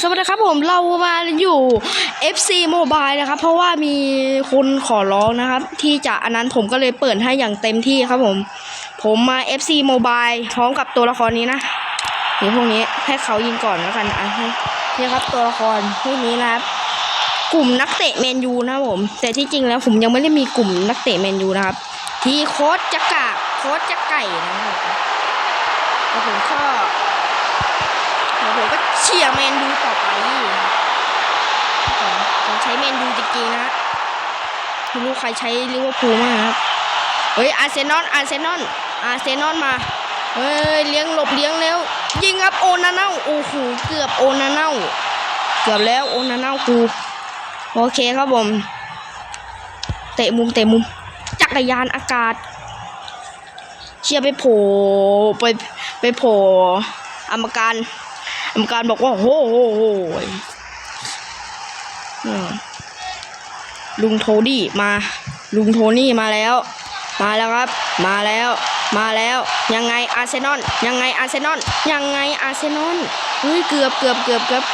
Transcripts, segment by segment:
สวัสดีครับผมเรามาอยู่ FC Mobile นะครับ เพราะว่ามีคนขอร้องนะครับ ที่จะอันนั้นผมก็เลยเปิดให้อย่างเต็มที่ครับผม ผมมา FC Mobile พร้อมกับตัวละครนี้นะนี่พวกนี้ให้เขายิงก่อนแล้วกันอะให้นี่ครับตัวละครพวกนี้นะครับ กลุ่มนักเตะแมนยูนะผม แต่ที่จริงแล้วผมยังไม่ได้มีกลุ่มนักเตะแมนยูนะครับ ที่โค้ชจะกาโค้ชจะไก่นะครับแล้วผมก็ เดี๋ยวผมก็เชียร์แมนยูต่อไปผมใช้แมนยูจริงๆนะไม่รู้ใครใช้ลิเวอร์พูลมากครับ เฮ้ย อาร์เซนอล อาร์เซนอล อาร์เซนอลมา เฮ้ย เลี้ยงหลบเลี้ยงแล้ว ยิงครับโอนาเน่า โอ้โห เกือบโอนาเน่า เกือบแล้วโอนาเน่ากู โอเคครับผม เตะมุมเตะมุม จักรยานอากาศ เชียร์ไปโผล่ไปไปโผล่อมการ อามการบอกว่าโหโหโหอืมลุงโทดี้มา ลุงโทนี่มาแล้ว มาแล้วครับ มาแล้ว มาแล้ว ยังไงอาร์เซนอลยังไงอาร์เซนอลยังไงอาร์เซนอลเฮ้ยเกือบเกือบเกือบเกือบ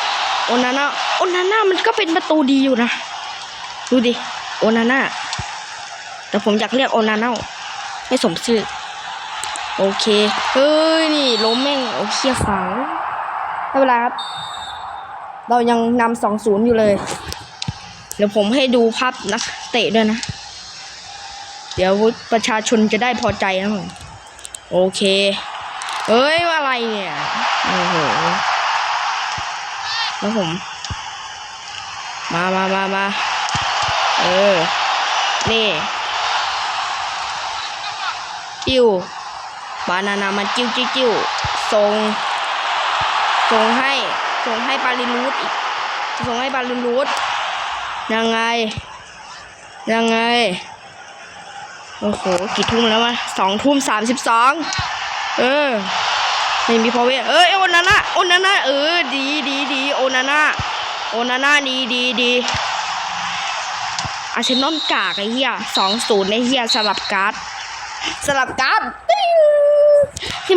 โอนาน่าโอนาน่ามันก็เป็นประตูดีอยู่นะ ดูดิโอนาน่าแต่ผมอยากเรียกโอนาน่าไม่สมชื่อ โอเค เฮ้ย นี่ล้มแม่ง โอเคียฝัง ไม่เป็นไรครับ เรายังนำสองศูนย์อยู่เลย เดี๋ยวผมให้ดูภาพนักเตะด้วยนะ เดี๋ยวประชาชนจะได้พอใจนะผมโอเค เอ้ยอะไรเนี่ย โอ้โห แล้วผม มามามามาเออ นี่จิ้วบานานามันจิ้วจิ้วจิ้วส่ง ส่งให้ ส่งให้บาลินรูดอีก ส่งให้บาลินรูดยังไง ยังไง โอ้โห กี่ทุ่มแล้ววะสองทุ่มสามสิบสองเออ ไม่มีพอเวเอ้ยโอนาน่าโอนาน่าเออ ดีดีดีโอนาน่าโอนาน่าดีดีดีอาเซนอลกากไอ้เหี้ยสองศูนย์ไอ้เหี้ยสลับการ์ดสลับการ์ด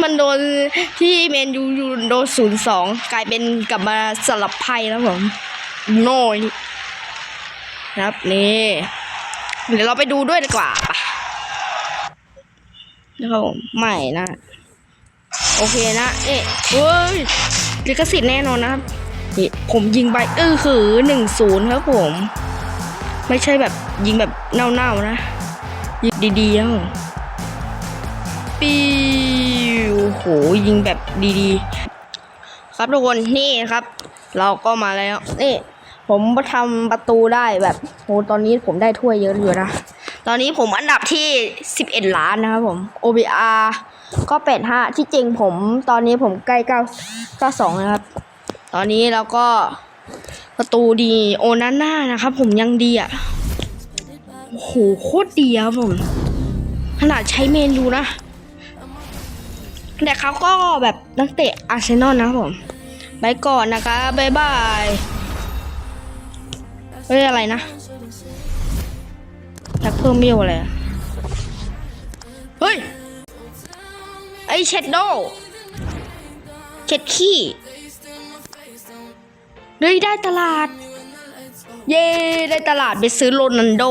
มันโดนที่เมนยูยูโดนศูนย์สองกลายเป็นกลับมาสลับไพ่แล้วผมโน่ยนะครับนี่เดี๋ยวเราไปดูด้วยดีกว่าปะนะครับผมไม่นะ โอเคนะเอ๊ะเฮ้ยลิขสิทธิ์แน่นอนนะครับนี่ผมยิงไปเออคือหนึ่งศูนย์ครับผม ไม่ใช่แบบยิงแบบเน่าๆนะ ยิงดีๆครับปิ วโหยิงแบบดีๆ ครับทุกคนนี่ครับ เราก็มาแล้วนี่ผมทำประตูได้แบบโหตอนนี้ผมได้ถ้วยเยอะอยู่นะ ตอนนี้ผมอันดับที่ 11 ล้านนะครับผม OBR ก็85ที่จริงผมตอนนี้ผมใกล้9 92นะครับ ตอนนี้เราก็ประตูดีโอนาน่านะครับผมยังดีอะโอ้โหโคตรดีครับผม ขนาดใช้เมนูนะ แต่เขาก็แบบนักเตะอาร์เซนอลนะผมไปก่อนนะคะบายบายเฮ้ยอะไรนะอยากเพิ่มเมียวอะไรเฮ้ย ไอเช็ดโดเช็ดขี้เฮ้ยได้ตลาด เย้ได้ตลาดไปซื้อโรนันโด